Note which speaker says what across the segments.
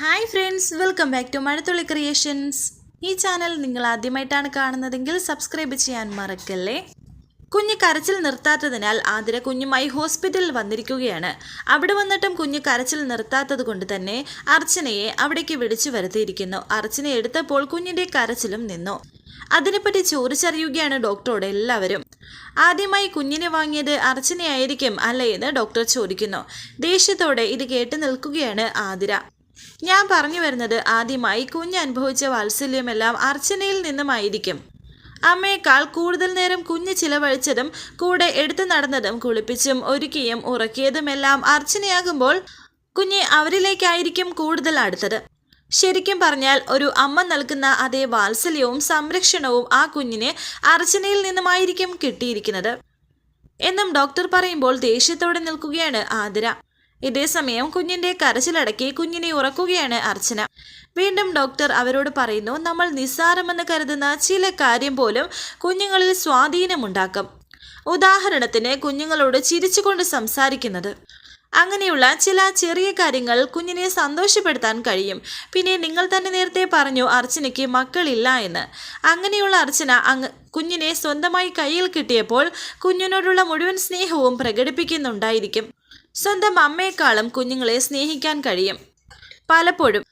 Speaker 1: Hi friends welcome back to Mazhathulli creations ഈ channel നിങ്ങൾ ആദ്യമായിട്ടാണ് കാണുന്നതെങ്കിൽ സബ്സ്ക്രൈബ് ചെയ്യാൻ മറക്കല്ലേ? കുഞ്ഞ് കരച്ചിൽ നിർത്താത്തതിനാൽ ആതിര കുഞ്ഞുമായി ഹോസ്പിറ്റലിൽ വന്നിരിക്കുകയാണ്. അവിടെ വന്നിട്ടും കുഞ്ഞ് കരച്ചിൽ നിർത്താത്തത് കൊണ്ട് തന്നെ അർച്ചനയെ അവിടേക്ക് വിളിച്ചു വരുത്തിയിരിക്കുന്നു. അർച്ചന എടുത്തപ്പോൾ കുഞ്ഞിന്റെ കരച്ചിലും നിന്നു. അതിനെപ്പറ്റി ചോദിച്ചറിയുകയാണ് ഡോക്ടറോട് എല്ലാവരും. ആദ്യമായി കുഞ്ഞിനെ വാങ്ങിയത് അർച്ചനയായിരിക്കും അല്ലേ എന്ന് ഡോക്ടർ ചോദിക്കുന്നു. ദേഷ്യത്തോടെ ഇത് കേട്ട് നിൽക്കുകയാണ് ആതിര. ഞാൻ പറഞ്ഞു വരുന്നത് ആദ്യമായി കുഞ്ഞ് അനുഭവിച്ച വാത്സല്യമെല്ലാം അർച്ചനയിൽ നിന്നുമായിരിക്കും. അമ്മയേക്കാൾ കൂടുതൽ നേരം കുഞ്ഞ് ചിലവഴിച്ചതും കൂടെ എടുത്തു നടന്നതും കുളിപ്പിച്ചും ഒരുക്കിയും ഉറക്കിയതുമെല്ലാം അർച്ചനയാകുമ്പോൾ കുഞ്ഞ് അവരിലേക്കായിരിക്കും കൂടുതൽ അടുത്തത്. ശരിക്കും പറഞ്ഞാൽ ഒരു അമ്മ നൽകുന്ന അതേ വാത്സല്യവും സംരക്ഷണവും ആ കുഞ്ഞിന് അർച്ചനയിൽ നിന്നുമായിരിക്കും കിട്ടിയിരിക്കുന്നത്. എന്നും ഡോക്ടർ പറയുമ്പോൾ ദേഷ്യത്തോടെ നിൽക്കുകയാണ് ആതിര. ഇതേസമയം കുഞ്ഞിന്റെ കരച്ചിലടക്കി കുഞ്ഞിനെ ഉറക്കുകയാണ് അർച്ചന. വീണ്ടും ഡോക്ടർ അവരോട് പറയുന്നു നമ്മൾ നിസ്സാരമെന്ന് കരുതുന്ന ചില കാര്യം പോലും കുഞ്ഞുങ്ങളിൽ സ്വാധീനമുണ്ടാക്കും. ഉദാഹരണത്തിന് കുഞ്ഞുങ്ങളോട് ചിരിച്ചുകൊണ്ട് സംസാരിക്കുന്നത്. അങ്ങനെയുള്ള ചില ചെറിയ കാര്യങ്ങൾ കുഞ്ഞിനെ സന്തോഷപ്പെടുത്താൻ കഴിയും. പിന്നെ നിങ്ങൾ തന്നെ നേരത്തെ പറഞ്ഞു അർച്ചനയ്ക്ക് മക്കളില്ല എന്ന്. അങ്ങനെയുള്ള അർച്ചന അങ്ങ് കുഞ്ഞിനെ സ്വന്തമായി കയ്യിൽ കിട്ടിയപ്പോൾ കുഞ്ഞിനോടുള്ള മുഴുവൻ സ്നേഹവും പ്രകടിപ്പിക്കുന്നുണ്ടായിരിക്കും. സ്വന്തം അമ്മയെക്കാളും കുഞ്ഞുങ്ങളെ സ്നേഹിക്കാൻ കഴിയും. പലപ്പോഴും.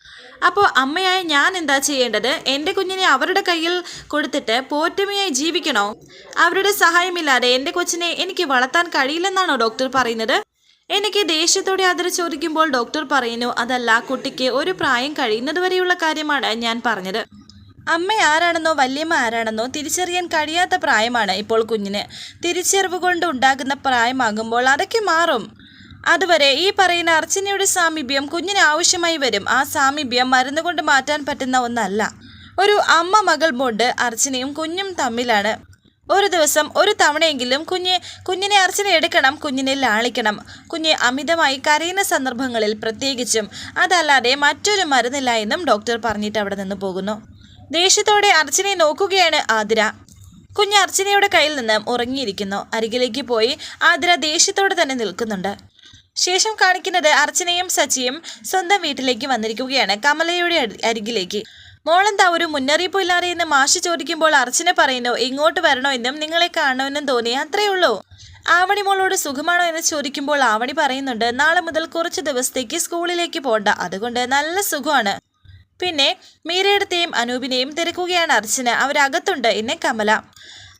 Speaker 1: അപ്പോൾ അമ്മയായ ഞാൻ എന്താ ചെയ്യേണ്ടത്? എന്റെ കുഞ്ഞിനെ അവരുടെ കയ്യിൽ കൊടുത്തിട്ട് പോറ്റമ്മയായി ജീവിക്കണോ? അവരുടെ സഹായമില്ലാതെ എന്റെ കൊച്ചിനെ എനിക്ക് വളർത്താൻ കഴിയില്ലെന്നാണോ ഡോക്ടർ പറയുന്നത്? എനിക്ക് ദേഷ്യത്തോടെ അതിൽ ചോദിക്കുമ്പോൾ ഡോക്ടർ പറയുന്നു അതല്ല കുട്ടിക്ക് ഒരു പ്രായം കഴിയുന്നത് വരെയുള്ള കാര്യമാണ് ഞാൻ പറഞ്ഞത്. അമ്മ ആരാണെന്നോ വല്യമ്മ ആരാണെന്നോ തിരിച്ചറിയാൻ കഴിയാത്ത പ്രായമാണ് ഇപ്പോൾ കുഞ്ഞിന്. തിരിച്ചറിവ് കൊണ്ട് ഉണ്ടാകുന്ന പ്രായമാകുമ്പോൾ അതൊക്കെ മാറും. അതുവരെ ഈ പറയുന്ന അർച്ചനയുടെ സാമീപ്യം കുഞ്ഞിന് ആവശ്യമായി വരും. ആ സാമീപ്യം മരുന്ന് കൊണ്ട് മാറ്റാൻ പറ്റുന്ന ഒന്നല്ല. ഒരു അമ്മ മകൾ ബോണ്ട് അർച്ചനയും കുഞ്ഞും തമ്മിലാണ്. ഒരു ദിവസം ഒരു തവണയെങ്കിലും കുഞ്ഞ് കുഞ്ഞിനെ അർച്ചന എടുക്കണം കുഞ്ഞിനെ ലാളിക്കണം. കുഞ്ഞ് അമിതമായി കരയുന്ന സന്ദർഭങ്ങളിൽ പ്രത്യേകിച്ചും അതല്ലാതെ മറ്റൊരു മരുന്നില്ല എന്നും ഡോക്ടർ പറഞ്ഞിട്ട് അവിടെ നിന്ന് പോകുന്നു. ദേഷ്യത്തോടെ അർച്ചനയെ നോക്കുകയാണ് ആതിര. കുഞ്ഞ് അർച്ചനയുടെ കയ്യിൽ നിന്ന് ഉറങ്ങിയിരിക്കുന്നു. അരികിലേക്ക് പോയി ആതിര ദേഷ്യത്തോടെ തന്നെ നിൽക്കുന്നുണ്ട്. ശേഷം കാണിക്കുന്നത് അർച്ചനയും സച്ചിയും സ്വന്തം വീട്ടിലേക്ക് വന്നിരിക്കുകയാണ്. കമലയുടെ അരി- അരികിലേക്ക്. മോളെന്താ ഒരു മുന്നറിയിപ്പ് ഇല്ലാതെ എന്ന് മാഷ് ചോദിക്കുമ്പോൾ അർച്ചന പറയുന്നു ഇങ്ങോട്ട് വരണോ എന്നും നിങ്ങളെ കാണണമെന്നും തോന്നി അത്രയേ ഉള്ളൂ. ആവണി മോളോട് സുഖമാണോ എന്ന് ചോദിക്കുമ്പോൾ ആവണി പറയുന്നുണ്ട് നാളെ മുതൽ കുറച്ച് ദിവസത്തേക്ക് സ്കൂളിലേക്ക് പോണ്ട അതുകൊണ്ട് നല്ല സുഖമാണ്. പിന്നെ മീരയുടെയും അനൂപിനെയും തിരക്കുകയാണ് അർച്ചന അവരകത്തുണ്ട് എന്നെ കമല.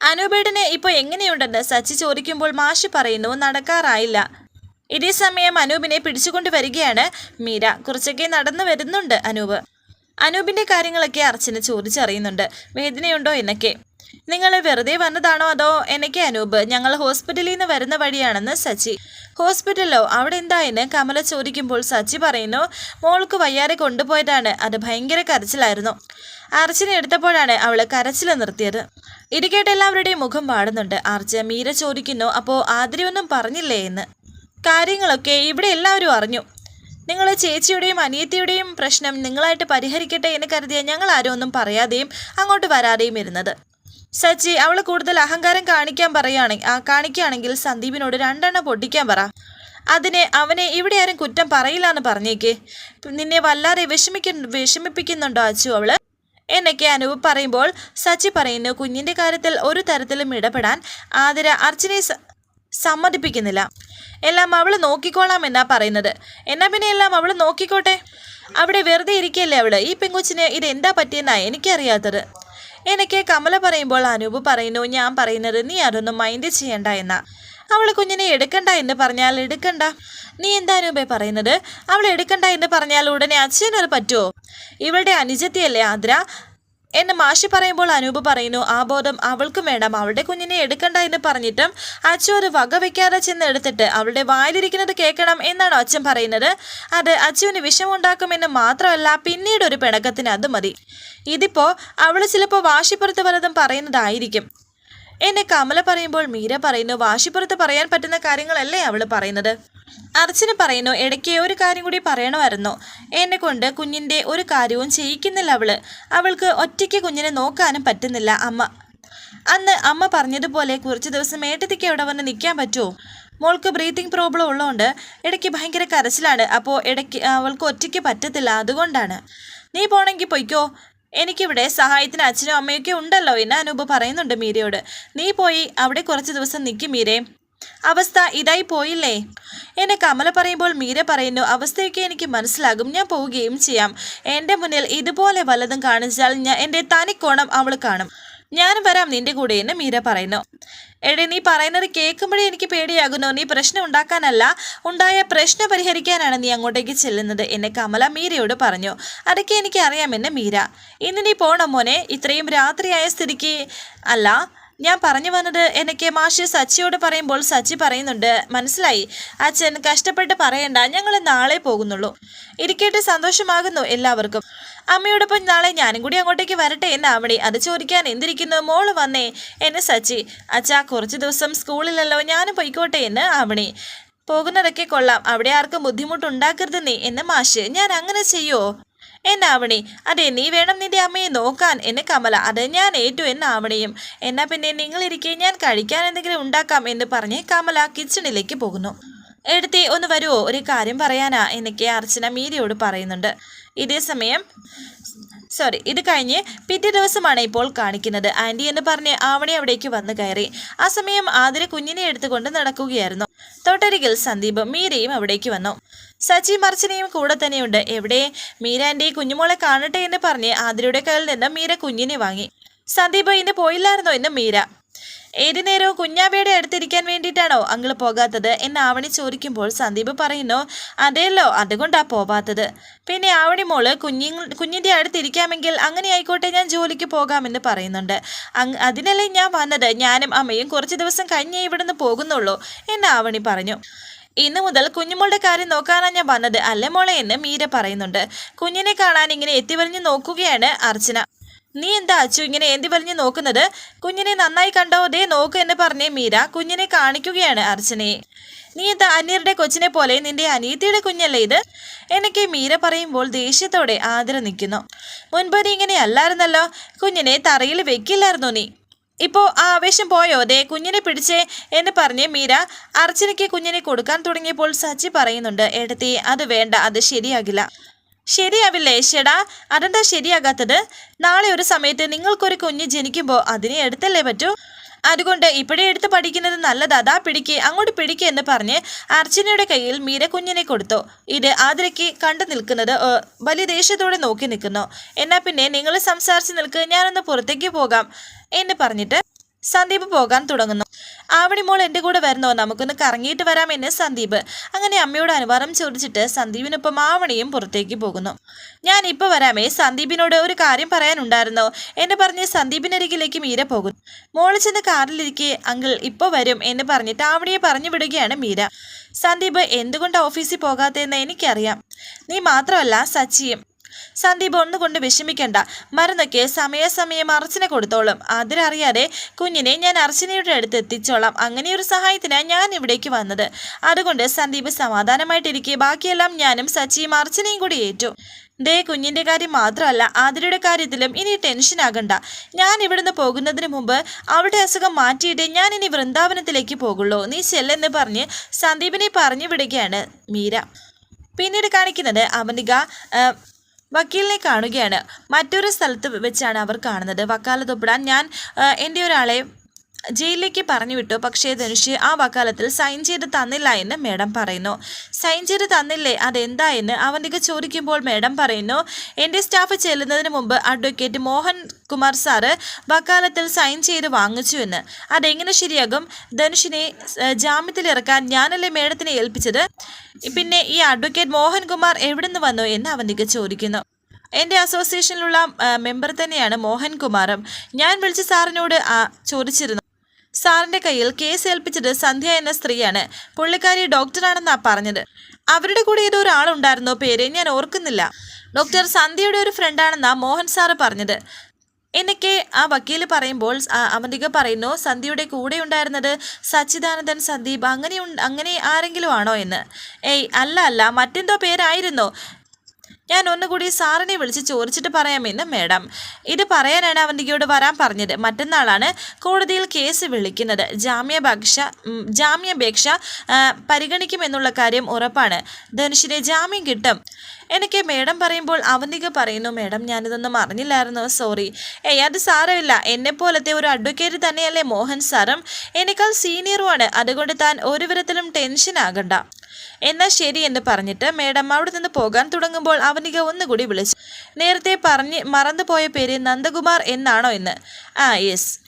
Speaker 1: അനൂപേടനെ ഇപ്പോൾ എങ്ങനെയുണ്ടെന്ന് സച്ചി ചോദിക്കുമ്പോൾ മാഷ് പറയുന്നു നടക്കാറായില്ല. ഇതേ സമയം അനൂപിനെ പിടിച്ചുകൊണ്ട് വരികയാണ് മീര. കുറച്ചൊക്കെ നടന്നു വരുന്നുണ്ട് അനൂപ്. അനൂപിന്റെ കാര്യങ്ങളൊക്കെ അർച്ചന ചോദിച്ചറിയുന്നുണ്ട്. വേദനയുണ്ടോ എന്നൊക്കെ. നിങ്ങൾ വെറുതെ വന്നതാണോ അതോ എന്നൊക്കെ അനൂപ്. ഞങ്ങൾ ഹോസ്പിറ്റലിൽ നിന്ന് വരുന്ന വഴിയാണെന്ന് സച്ചി. ഹോസ്പിറ്റലിലോ അവിടെ എന്തായെന്ന് കമല ചോദിക്കുമ്പോൾ സച്ചി പറയുന്നു മോൾക്ക് വയ്യാതെ കൊണ്ടുപോയതാണ്. അത് ഭയങ്കര കരച്ചിലായിരുന്നു. അർച്ചന എടുത്തപ്പോഴാണ് അവൾ കരച്ചിൽ നിർത്തിയത്. ഇരിക്കേട്ട് കേട്ട് എല്ലാവരുടെയും മുഖം പാടുന്നുണ്ട് അർച്ച മീര ചോദിക്കുന്നു അപ്പോൾ ആതിരയൊന്നും പറഞ്ഞില്ലേ എന്ന്. കാര്യങ്ങളൊക്കെ ഇവിടെ എല്ലാവരും അറിഞ്ഞു. നിങ്ങൾ ചേച്ചിയുടെയും അനിയത്തിയുടെയും പ്രശ്നം നിങ്ങളായിട്ട് പരിഹരിക്കട്ടെ എന്ന് കരുതിയ ഞങ്ങൾ ആരും ഒന്നും പറയാതെയും അങ്ങോട്ട് വരാതെയും ഇരുന്നത്. സച്ചി അവൾ കൂടുതൽ അഹങ്കാരം കാണിക്കാൻ പറയുകയാണെങ്കിൽ കാണിക്കുകയാണെങ്കിൽ സന്ദീപിനോട് രണ്ടെണ്ണം പൊട്ടിക്കാൻ പറ. അതിനെ അവനെ ഇവിടെ ആരും കുറ്റം പറയില്ല എന്ന് പറഞ്ഞേക്ക്. നിന്നെ വല്ലാതെ വിഷമിക്ക വിഷമിപ്പിക്കുന്നുണ്ടോ അച്ചു അവൾ? എന്നൊക്കെ അനൂപ് പറയുമ്പോൾ സച്ചി പറയുന്നു കുഞ്ഞിന്റെ കാര്യത്തിൽ ഒരു തരത്തിലും ഇടപെടാൻ ആതിര അർച്ചനെ സമ്മതിപ്പിക്കുന്നില്ല. എല്ലാം അവൾ നോക്കിക്കോളാം എന്നാ പറയുന്നത്. എന്നാ പിന്നെ എല്ലാം അവൾ നോക്കിക്കോട്ടെ? അവിടെ വെറുതെ ഇരിക്കല്ലേ അവൾ? ഈ പെങ്കൊച്ചിന് ഇത് എന്താ പറ്റിയെന്നാ എനിക്കറിയാത്തത്. എനിക്ക് കമല പറയുമ്പോൾ അനൂപ് പറയുന്നു ഞാൻ പറയുന്നത് നീ അതൊന്നും മൈൻഡ് ചെയ്യണ്ട എന്നാ. അവൾ കുഞ്ഞിനെ എടുക്കണ്ട എന്ന് പറഞ്ഞാൽ എടുക്കണ്ട. നീ എന്താ അനൂപേ പറയുന്നത്? അവൾ എടുക്കണ്ട എന്ന് പറഞ്ഞാൽ ഉടനെ അച്ഛനത് പറ്റുമോ ഇവളുടെ അനുജത്തിയല്ലേ ആദ്ര എന്ന് മാഷി പറയുമ്പോൾ അനൂപ് പറയുന്നു ആ ബോധം അവൾക്കും വേണം. അവളുടെ കുഞ്ഞിനെ എടുക്കണ്ട എന്ന് പറഞ്ഞിട്ടും അച്ഛൻ ഒരു വക വെക്കാതെ ചെന്ന് എടുത്തിട്ട് അവളുടെ വായിലിരിക്കുന്നത് കേൾക്കണം എന്നാണ് അച്ഛൻ പറയുന്നത്. അത് അച്ഛന് വിഷമുണ്ടാക്കുമെന്ന് മാത്രമല്ല പിന്നീട് ഒരു പിണക്കത്തിന് അത് മതി. ഇതിപ്പോ അവൾ ചിലപ്പോൾ വാശിപ്പുറത്ത് പലതും പറയുന്നതായിരിക്കും. എന്നെ കമല പറയുമ്പോൾ മീര പറയുന്നു വാശിപ്പുറത്ത് പറയാൻ പറ്റുന്ന കാര്യങ്ങളല്ലേ അവൾ പറയുന്നത്? അർച്ചന പറയുന്നു ഇടയ്ക്ക് ഒരു കാര്യം കൂടി പറയണമായിരുന്നു. എന്നെ കൊണ്ട് കുഞ്ഞിന്റെ ഒരു കാര്യവും ചെയ്യിക്കുന്നില്ല അവൾ. അവൾക്ക് ഒറ്റയ്ക്ക് കുഞ്ഞിനെ നോക്കാനും പറ്റുന്നില്ല അമ്മ. അന്ന് അമ്മ പറഞ്ഞതുപോലെ കുറച്ച് ദിവസം ഏട്ടത്തിക്ക് അവിടെ വന്ന് നിൽക്കാൻ പറ്റുമോ? മോൾക്ക് ബ്രീത്തിങ് പ്രോബ്ലം ഉള്ളതുകൊണ്ട് ഇടയ്ക്ക് ഭയങ്കര കരച്ചിലാണ്. അപ്പോൾ ഇടയ്ക്ക് അവൾക്ക് ഒറ്റയ്ക്ക് പറ്റത്തില്ല അതുകൊണ്ടാണ്. നീ പോണെങ്കിൽ പൊയ്ക്കോ. എനിക്കിവിടെ സഹായത്തിന് അച്ഛനും അമ്മയൊക്കെ ഉണ്ടല്ലോ എന്ന് അനൂപ് പറയുന്നുണ്ട് മീരയോട്. നീ പോയി അവിടെ കുറച്ച് ദിവസം നിൽക്കും മീരേ. അവസ്ഥ ഇതായി പോയില്ലേ? എന്നെ കമല പറയുമ്പോൾ മീര പറയുന്നു അവസ്ഥയൊക്കെ എനിക്ക് മനസ്സിലാകും. ഞാൻ പോവുകയും ചെയ്യാം. എന്റെ മുന്നിൽ ഇതുപോലെ വല്ലതും കാണിച്ചാൽ ഞാൻ എന്റെ തനിക്കോണം അവൾ കാണും. ഞാൻ വരാം നിന്റെ കൂടെ എന്ന് മീര പറയുന്നു. എടേ നീ പറയുന്നത് കേൾക്കുമ്പോഴേ എനിക്ക് പേടിയാകുന്നു. നീ പ്രശ്നം ഉണ്ടാക്കാനല്ല ഉണ്ടായ പ്രശ്നം പരിഹരിക്കാനാണ് നീ അങ്ങോട്ടേക്ക് ചെല്ലുന്നത് എന്നെ കമല മീരയോട് പറഞ്ഞു. അതൊക്കെ എനിക്ക് അറിയാമെന്ന് മീര. ഇന്ന് നീ പോണം മോനെ? ഇത്രയും രാത്രിയായ സ്ഥിതിക്ക് അല്ല ഞാൻ പറഞ്ഞു വന്നത് എനിക്ക് മാഷി സച്ചിയോട് പറയുമ്പോൾ സച്ചി പറയുന്നുണ്ട് മനസ്സിലായി? അച്ഛൻ കഷ്ടപ്പെട്ട് പറയണ്ട ഞങ്ങൾ നാളെ പോകുന്നുള്ളൂ. ഇരിക്കട്ടെ സന്തോഷമാകുന്നു എല്ലാവർക്കും. അമ്മയോടൊപ്പം നാളെ ഞാനും കൂടി അങ്ങോട്ടേക്ക് വരട്ടെ എന്ന് അവിടെ അത് ചോദിക്കാൻ എന്തിരിക്കുന്നു? മോൾ വന്നേ. എന്നെ സച്ചി അച്ഛാ കുറച്ച് ദിവസം സ്കൂളിലല്ലോ ഞാനും പൊയ്ക്കോട്ടെ എന്ന് ആവണി. പോകുന്നതൊക്കെ കൊള്ളാം. അവിടെ ആർക്കും ബുദ്ധിമുട്ടുണ്ടാക്കരുത് നീ എന്ന് മാഷ്. ഞാൻ അങ്ങനെ ചെയ്യോ? എന്നാവണി? അതെ നീ വേണം നിന്റെ അമ്മയെ നോക്കാൻ. എന്നെ കമല അത് ഞാൻ ഏറ്റു എന്നാവണിയും. എന്നാ പിന്നെ നിങ്ങളിരിക്കെ ഞാൻ കഴിക്കാൻ എന്തെങ്കിലും ഉണ്ടാക്കാം എന്ന് പറഞ്ഞ് കമല കിച്ചണിലേക്ക് പോകുന്നു. എടുത്തി ഒന്ന് വരുമോ ഒരു കാര്യം പറയാനാ എന്നൊക്കെ അർച്ചന മീരയോട് പറയുന്നുണ്ട്. ഇതേ സമയം സോറി ഇത് കഴിഞ്ഞ് പിറ്റേ ദിവസമാണ് ഇപ്പോൾ കാണിക്കുന്നത്. ആന്റി എന്ന് പറഞ്ഞ് ആവണി അവിടേക്ക് വന്നു കയറി. ആ സമയം ആതിര കുഞ്ഞിനെ എടുത്തുകൊണ്ട് നടക്കുകയായിരുന്നു. തൊട്ടരികിൽ സന്ദീപ് മീരയും അവിടേക്ക് വന്നു. സച്ചി മർച്ചനയും കൂടെ തന്നെയുണ്ട്. എവിടെ? മീര ആന്റി കുഞ്ഞുമോളെ കാണട്ടെ എന്ന് പറഞ്ഞ് ആതിരയുടെ കയ്യിൽ നിന്ന് മീര കുഞ്ഞിനെ വാങ്ങി. സന്ദീപ് ഇന്ന് പോയില്ലായിരുന്നോ എന്ന് മീര ഏതു നേരവും കുഞ്ഞാവയുടെ അടുത്തിരിക്കാൻ വേണ്ടിയിട്ടാണോ അങ്കിൾ പോകാത്തത് എന്ന് ആവണി ചോദിക്കുമ്പോൾ സന്ദീപ് പറയുന്നു അതെയല്ലോ അതുകൊണ്ടാ പോവാത്തത്. പിന്നെ ആവണി മോൾ കുഞ്ഞി കുഞ്ഞിന്റെ അടുത്തിരിക്കാമെങ്കിൽ അങ്ങനെ ആയിക്കോട്ടെ ഞാൻ ജോലിക്ക് പോകാമെന്ന് പറയുന്നുണ്ട്. അതിനല്ലേ ഞാൻ വന്നത്? ഞാനും അമ്മയും കുറച്ച് ദിവസം കഴിഞ്ഞേ ഇവിടുന്ന് പോകുന്നുള്ളൂ എന്ന് ആവണി പറഞ്ഞു. ഇന്ന് മുതൽ കുഞ്ഞുമോളുടെ കാര്യം നോക്കാനാണ് ഞാൻ വന്നത് അല്ലേ മോളെ എന്ന് മീര പറയുന്നുണ്ട്. കുഞ്ഞിനെ കാണാൻ ഇങ്ങനെ എത്തിവരിഞ്ഞ് നോക്കുകയാണ് അർച്ചന. നീ എന്താ അച്ചു ഇങ്ങനെ ഏന്തി വലിഞ്ഞ് നോക്കുന്നത്? കുഞ്ഞിനെ നന്നായി കണ്ടോ? ദേ നോക്ക് എന്ന് പറഞ്ഞേ മീര. കുഞ്ഞിനെ കാണിക്കുകയാണ് അർച്ചനയെ നീ എന്താ അനിയരുടെ കൊച്ചിനെ പോലെ നിന്റെ അനിയത്തിയുടെ കുഞ്ഞല്ലേ ഇത്? എനിക്ക് മീര പറയുമ്പോൾ ദേഷ്യത്തോടെ ആദര നിൽക്കുന്നു. മുൻപ് നീ ഇങ്ങനെ അല്ലായിരുന്നല്ലോ. കുഞ്ഞിനെ തറയിൽ വെക്കില്ലായിരുന്നു നീ. ഇപ്പോൾ ആ ആവേശം പോയോ? ദേ കുഞ്ഞിനെ പിടിച്ചേ എന്ന് പറഞ്ഞ് മീര. അർച്ചനയ്ക്ക് കുഞ്ഞിനെ കൊടുക്കാൻ തുടങ്ങിയപ്പോൾ സച്ചി പറയുന്നുണ്ട് എടുത്തി അത് വേണ്ട അത് ശരിയാകില്ല. ശരിയാവില്ലേ ശടാ അതെന്താ ശരിയാകാത്തത്? നാളെ ഒരു സമയത്ത് നിങ്ങൾക്കൊരു കുഞ്ഞ് ജനിക്കുമ്പോൾ അതിനെ എടുത്തല്ലേ പറ്റൂ? അതുകൊണ്ട് ഇപ്പോഴേ എടുത്ത് പഠിക്കുന്നത് നല്ലതാ. പിടിക്ക് അങ്ങോട്ട് പിടിക്ക് എന്ന് പറഞ്ഞ് അർച്ചനയുടെ കയ്യിൽ മീര കുഞ്ഞിനെ കൊടുത്തു. ഇത് ആതിരയ്ക്ക് കണ്ടു നിൽക്കുന്നത് വലിയ ദേഷ്യത്തോടെ നോക്കി നിൽക്കുന്നു. എന്നാ പിന്നെ നിങ്ങൾ സംസാരിച്ച് നിൽക്ക് ഞാനൊന്ന് പുറത്തേക്ക് പോകാം എന്ന് പറഞ്ഞിട്ട് സന്ദീപ് പോകാൻ തുടങ്ങുന്നു. ആവണി മോൾ എന്റെ കൂടെ വരുന്നോ? നമുക്കൊന്ന് കറങ്ങിയിട്ട് വരാം എന്ന് സന്ദീപ്. അങ്ങനെ അമ്മയോട് അനുവാദം ചോദിച്ചിട്ട് സന്ദീപിനൊപ്പം ആവണിയും പുറത്തേക്ക് പോകുന്നു. ഞാൻ ഇപ്പോൾ വരാമേ സന്ദീപിനോട് ഒരു കാര്യം പറയാനുണ്ടായിരുന്നോ? എന്ന് പറഞ്ഞ് സന്ദീപിനരികിലേക്ക് മീര പോകുന്നു. മോൾ ചെന്ന് കാറിലിരിക്കെ അങ്കിൾ ഇപ്പോൾ വരും എന്ന് പറഞ്ഞിട്ട് ആവണിയെ പറഞ്ഞു വിടുകയാണ് മീര. സന്ദീപ് എന്തുകൊണ്ട് ഓഫീസിൽ പോകാത്തതെന്ന് എനിക്കറിയാം. നീ മാത്രമല്ല സച്ചിയും സന്ദീപ് ഒന്നുകൊണ്ട് വിഷമിക്കണ്ട. മരുന്നൊക്കെ സമയാസമയം അർച്ചന കൊടുത്തോളും. അതിലറിയാതെ കുഞ്ഞിനെ ഞാൻ അർച്ചനയുടെ അടുത്ത് എത്തിച്ചോളാം. അങ്ങനെയൊരു സഹായത്തിനാണ് ഞാൻ ഇവിടേക്ക് വന്നത്. അതുകൊണ്ട് സന്ദീപ് സമാധാനമായിട്ടിരിക്കെ. ബാക്കിയെല്ലാം ഞാനും സച്ചിയും അർച്ചനയും കൂടി ഏറ്റു. ദേ കുഞ്ഞിന്റെ കാര്യം മാത്രമല്ല ആതിരയുടെ കാര്യത്തിലും ഇനി ടെൻഷൻ ആകണ്ട. ഞാൻ ഇവിടുന്ന് പോകുന്നതിന് മുമ്പ് അവളുടെ അസുഖം മാറ്റിയിട്ട് ഞാൻ ഇനി വൃന്ദാവനത്തിലേക്ക് പോകുള്ളൂ. നീ ചെല്ലെന്ന് പറഞ്ഞ് സന്ദീപിനെ പറഞ്ഞു വിടുകയാണ് മീര. പിന്നീട് കാണിക്കുന്നത് അവനിക വക്കീലിനെ കാണുകയാണ്. മറ്റൊരു സ്ഥലത്ത് വെച്ചാണ് അവർ കാണുന്നത്. വക്കാലത്ത് ഒപ്പിടാൻ ഞാൻ എന്റെ ഒരാളെ ജയിലിലേക്ക് പറഞ്ഞു വിട്ടു. പക്ഷേ ധനുഷ് ആ വക്കാലത്തിൽ സൈൻ ചെയ്ത് തന്നില്ല എന്ന് മേഡം പറയുന്നു. സൈൻ ചെയ്ത് തന്നില്ലേ? അതെന്താ എന്ന് അവനിക ചോദിക്കുമ്പോൾ മേഡം പറയുന്നു എന്റെ സ്റ്റാഫ് ചെല്ലുന്നതിന് മുമ്പ് അഡ്വക്കേറ്റ് മോഹൻ കുമാർ സാറ് വക്കാലത്തിൽ സൈൻ ചെയ്ത് വാങ്ങിച്ചു എന്ന്. അതെങ്ങനെ ശരിയാകും? ധനുഷിനെ ജാമ്യത്തിലിറക്കാൻ ഞാനല്ലേ മേഡത്തിനെ ഏൽപ്പിച്ചത്? പിന്നെ ഈ അഡ്വക്കേറ്റ് മോഹൻകുമാർ നിന്ന് വന്നു എന്ന് അവനിക ചോദിക്കുന്നു. എന്റെ അസോസിയേഷനിലുള്ള മെമ്പർ തന്നെയാണ് മോഹൻകുമാറും ഞാൻ വിളിച്ച് സാറിനോട് ചോദിച്ചിരുന്നു. സാറിന്റെ കയ്യിൽ കേസ് ഏൽപ്പിച്ചത് സന്ധ്യ എന്ന സ്ത്രീയാണ്. പുള്ളിക്കാരി ഡോക്ടറാണെന്നാ പറഞ്ഞത്. അവരുടെ കൂടെ ഏതോ ഒരാളുണ്ടായിരുന്നോ പേര് ഞാൻ ഓർക്കുന്നില്ല. ഡോക്ടർ സന്ധ്യയുടെ ഒരു ഫ്രണ്ടാണെന്നാ മോഹൻ സാറ് പറഞ്ഞത്. എനിക്ക് ആ വക്കീൽ പറയുമ്പോൾ അവന്തിക പറയുന്നു സന്ധ്യയുടെ കൂടെ ഉണ്ടായിരുന്നത് സച്ചിദാനന്ദൻ സന്ദീപ് അങ്ങനെ അങ്ങനെ ആരെങ്കിലും ആണോ എന്ന്? ഏയ് അല്ല അല്ല മറ്റെന്തോ പേരായിരുന്നു? ഞാൻ ഒന്നുകൂടി സാറിനെ വിളിച്ച് ചോദിച്ചിട്ട് പറയാമെന്ന് മേഡം. ഇത് പറയാനാണ് അവന്തികയോട് വരാൻ പറഞ്ഞത്. മറ്റന്നാളാണ് കോടതിയിൽ കേസ് വിളിക്കുന്നത്. ജാമ്യാപേക്ഷ ജാമ്യാപേക്ഷ പരിഗണിക്കുമെന്നുള്ള കാര്യം ഉറപ്പാണ്. ധനുഷിന് ജാമ്യം കിട്ടും. എനിക്ക് മേഡം പറയുമ്പോൾ അവന്തിക പറയുന്നു മേഡം ഞാനിതൊന്നും അറിഞ്ഞില്ലായിരുന്നു. സോറി. ഏയ് അത് സാരമില്ല. എന്നെപ്പോലത്തെ ഒരു അഡ്വക്കേറ്റ് തന്നെയല്ലേ മോഹൻ സാറും. എന്നേക്കാൾ സീനിയറുമാണ് അതുകൊണ്ട് താൻ ഒരു വിധത്തിലും ടെൻഷൻ ആകണ്ട എന്നാൽ ശരി എന്ന് പറഞ്ഞിട്ട് മേഡം അവിടെ നിന്ന് പോകാൻ തുടങ്ങുമ്പോൾ അവനിക ഒന്നുകൂടി വിളിച്ചു. നേരത്തെ പറഞ്ഞ് മറന്നുപോയ പേര് നന്ദകുമാർ എന്നാണോ എന്ന്. ആ യെസ്.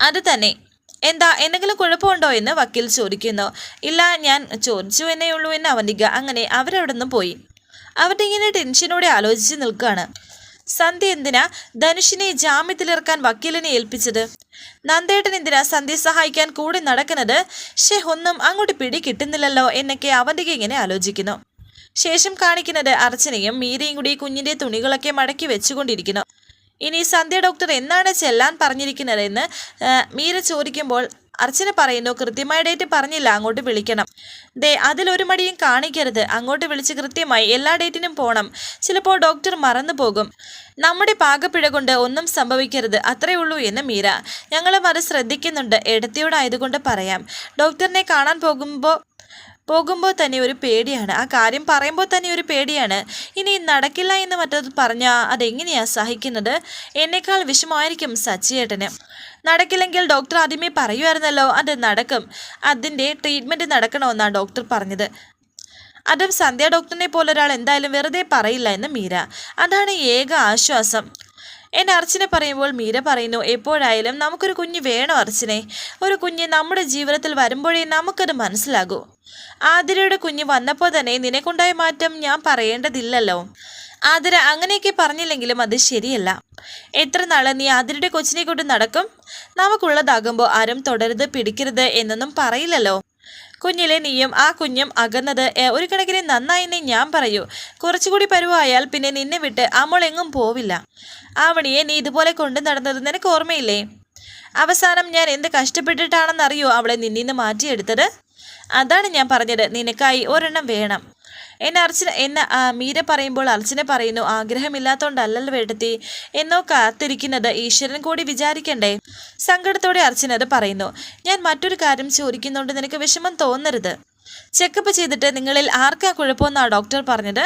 Speaker 1: അത് തന്നെ. എന്താ എന്തെങ്കിലും കുഴപ്പമുണ്ടോ എന്ന് വക്കീൽ ചോദിക്കുന്നു. ഇല്ല ഞാൻ ചോദിച്ചു എന്നേ ഉള്ളൂ എന്ന് അവനിക അങ്ങനെ അവരവിടെ നിന്ന് പോയി. അവരുടെ ഇങ്ങനെ ടെൻഷനോടെ ആലോചിച്ച് നിൽക്കുകയാണ്. സന്ധ്യ എന്തിനാ ധനുഷിനെ ജാമ്യത്തിലിറക്കാൻ വക്കീലിനെ ഏൽപ്പിച്ചത്? നന്ദേട്ടൻ എന്തിനാ സന്ധ്യ സഹായിക്കാൻ കൂടി നടക്കുന്നത്? ഷെ ഒന്നും അങ്ങോട്ട് പിടി കിട്ടുന്നില്ലല്ലോ എന്നൊക്കെ അവന്റെ ഇങ്ങനെ ആലോചിക്കുന്നു. ശേഷം കാണിക്കുന്നത് അർച്ചനയും മീരയും കൂടി കുഞ്ഞിന്റെ തുണികളൊക്കെ മടക്കി വെച്ചുകൊണ്ടിരിക്കുന്നു. ഇനി സന്ധ്യ ഡോക്ടർ എന്നാണ് ചെല്ലാൻ പറഞ്ഞിരിക്കുന്നതെന്ന് മീര ചോദിക്കുമ്പോൾ അർച്ചന പറയുന്നു കൃത്യമായ ഡേറ്റ് പറഞ്ഞില്ല അങ്ങോട്ട് വിളിക്കണം. ദേ അതിലൊരു മടിയും കാണിക്കരുത്. അങ്ങോട്ട് വിളിച്ച് കൃത്യമായി എല്ലാ ഡേറ്റിനും പോകണം ചിലപ്പോൾ ഡോക്ടർ മറന്നു പോകും നമ്മുടെ പാകപ്പിഴ കൊണ്ട് ഒന്നും സംഭവിക്കരുത്. അത്രേ ഉള്ളൂ എന്ന് മീര. ഞങ്ങളും അത് ശ്രദ്ധിക്കുന്നുണ്ട്. എടുത്തിയോടായതുകൊണ്ട് പറയാം. ഡോക്ടറിനെ കാണാൻ പോകുമ്പോൾ പോകുമ്പോൾ തന്നെ ഒരു പേടിയാണ്. ആ കാര്യം പറയുമ്പോൾ തന്നെ ഒരു പേടിയാണ്. ഇനി നടക്കില്ല എന്ന് മറ്റത് പറഞ്ഞാൽ അതെങ്ങനെയാണ് സഹിക്കുന്നത്? എന്നേക്കാൾ വിഷമമായിരിക്കും സച്ചിയേട്ടന്. നടക്കില്ലെങ്കിൽ ഡോക്ടർ ആദ്യമേ പറയുമായിരുന്നല്ലോ അത് നടക്കും. അതിന്റെ ട്രീറ്റ്മെന്റ് നടക്കണമെന്നാണ് ഡോക്ടർ പറഞ്ഞത്. അതും സന്ധ്യ ഡോക്ടറിനെ പോലെ ഒരാൾ എന്തായാലും വെറുതെ പറയില്ല എന്ന് മീര. അതാണ് ഏക ആശ്വാസം. എന്നെ അർച്ചന പറയുമ്പോൾ മീര പറയുന്നു എപ്പോഴായാലും നമുക്കൊരു കുഞ്ഞ് വേണം അർച്ചനെ? ഒരു കുഞ്ഞ് നമ്മുടെ ജീവിതത്തിൽ വരുമ്പോഴേ നമുക്കത് മനസ്സിലാകൂ. ആതിരയുടെ കുഞ്ഞ് വന്നപ്പോൾ തന്നെ നിനക്കുണ്ടായ മാറ്റം ഞാൻ പറയേണ്ടതില്ലല്ലോ. ആതിര അങ്ങനെയൊക്കെ പറഞ്ഞില്ലെങ്കിലും അത് ശരിയല്ല. എത്ര നാൾ നീ ആതിരയുടെ കൊച്ചിനെ കൊണ്ട് നടക്കും? നമുക്കുള്ളതാകുമ്പോൾ ആരും തുടരുത് പിടിക്കരുത് എന്നൊന്നും പറയില്ലല്ലോ. കുഞ്ഞിലെ നീയും ആ കുഞ്ഞും അകന്നത് ഒരു കണക്കിന് നീ ഞാൻ പറയൂ. കുറച്ചുകൂടി പരുവായാൽ പിന്നെ നിന്നെ വിട്ട് അമ്മളെങ്ങും പോവില്ല. ആവണിയെ നീ ഇതുപോലെ കൊണ്ടു നടന്നത് നിനക്ക് ഓർമ്മയില്ലേ? അവസാനം ഞാൻ എന്ത് കഷ്ടപ്പെട്ടിട്ടാണെന്നറിയോ അവളെ നിന്നിന്ന് മാറ്റിയെടുത്തത്? അതാണ് ഞാൻ പറഞ്ഞത് നിനക്കായി ഒരെണ്ണം വേണം. എന്നെ അർച്ചന എന്ന മീര പറയുമ്പോൾ അർച്ചന പറയുന്നു ആഗ്രഹമില്ലാത്തോണ്ടല്ലല്ലോ വേട്ടത്തി എന്നോ കാത്തിരിക്കുന്നത് ഈശ്വരൻ കൂടി വിചാരിക്കണ്ടേ? സങ്കടത്തോടെ അർച്ചന അത് പറയുന്നു ഞാൻ മറ്റൊരു കാര്യം ചോദിക്കുന്നതുകൊണ്ട് നിനക്ക് വിഷമം തോന്നരുത്. ചെക്കപ്പ് ചെയ്തിട്ട് നിങ്ങളിൽ ആർക്കാ കുഴപ്പമെന്നാ ഡോക്ടർ പറഞ്ഞത്?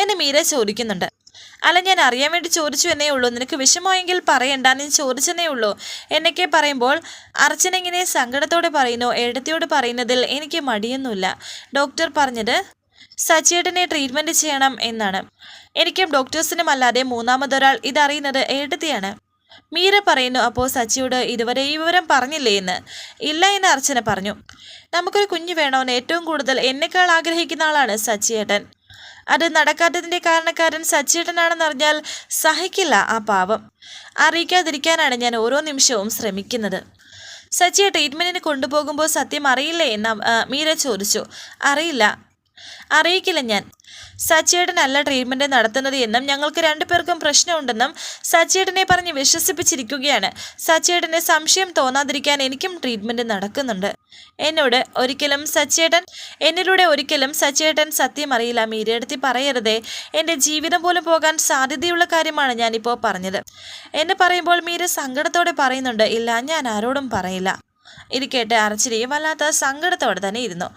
Speaker 1: എന്നെ മീര ചോദിക്കുന്നുണ്ട്. അല്ല ഞാൻ അറിയാൻ വേണ്ടി ചോദിച്ചു എന്നേ ഉള്ളൂ. നിനക്ക് വിഷമമെങ്കിൽ പറയണ്ട. നീ ചോദിച്ചെന്നേ ഉള്ളൂ. എന്നൊക്കെ പറയുമ്പോൾ അർച്ചന ഇങ്ങനെ സങ്കടത്തോടെ പറയുന്നു. എഴുത്തിയോട് പറയുന്നതിൽ എനിക്ക് മടിയൊന്നുമില്ല. ഡോക്ടർ പറഞ്ഞത് സച്ചിയേട്ടനെ ട്രീറ്റ്മെന്റ് ചെയ്യണം എന്നാണ്. എനിക്കും ഡോക്ടേഴ്സിനും അല്ലാതെ മൂന്നാമതൊരാൾ ഇതറിയുന്നത് എഴുത്തിയാണ്. മീര പറയുന്നു അപ്പോൾ സച്ചിയോട് ഇതുവരെ ഈ വിവരം പറഞ്ഞില്ലേ എന്ന്? ഇല്ല എന്ന് അർച്ചന പറഞ്ഞു. നമുക്കൊരു കുഞ്ഞു വേണമെന്ന് ഏറ്റവും കൂടുതൽ എന്നെക്കാൾ ആഗ്രഹിക്കുന്ന ആളാണ് സച്ചിയേട്ടൻ. അത് നടക്കാത്തതിന്റെ കാരണക്കാരൻ സച്ചേട്ടനാണെന്നറിഞ്ഞാൽ സഹിക്കില്ല ആ പാവം. അറിയിക്കാതിരിക്കാനാണ് ഞാൻ ഓരോ നിമിഷവും ശ്രമിക്കുന്നത്. സച്ചിയെ ട്രീറ്റ്മെന്റിന് കൊണ്ടുപോകുമ്പോൾ സത്യം അറിയില്ലേ? എന്ന് മീര ചോദിച്ചു. അറിയില്ല. അറിയിക്കില്ല ഞാൻ. സച്ചിയേട്ടനല്ല ട്രീറ്റ്മെന്റ് നടത്തുന്നത് എന്നും ഞങ്ങൾക്ക് രണ്ടുപേർക്കും പ്രശ്നമുണ്ടെന്നും സച്ചിയേട്ടനെ പറഞ്ഞ് വിശ്വസിപ്പിച്ചിരിക്കുകയാണ്. സച്ചിയേട്ടന് സംശയം തോന്നാതിരിക്കാൻ എനിക്കും ട്രീറ്റ്മെന്റ് നടക്കുന്നുണ്ട്. എന്നോട് ഒരിക്കലും സച്ചേട്ടൻ എന്നിലൂടെ ഒരിക്കലും സച്ചേട്ടൻ സത്യം അറിയില്ല മീരയെടുത്തി പറയരുതേ. എന്റെ ജീവിതം പോലും പോകാൻ സാധ്യതയുള്ള കാര്യമാണ് ഞാനിപ്പോൾ പറഞ്ഞത്. എന്ന് പറയുമ്പോൾ മീര സങ്കടത്തോടെ പറയുന്നുണ്ട് ഇല്ല ഞാൻ ആരോടും പറയില്ല. ഇത് കേട്ട് അർച്ചനയും വല്ലാത്ത സങ്കടത്തോടെ തന്നെ ഇരുന്നു.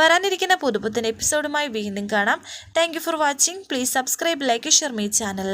Speaker 1: വരാനിരിക്കുന്ന പുതുപുത്തൻ എപ്പിസോഡുമായി വീണ്ടും കാണാം. Thank for watching please subscribe like share me channel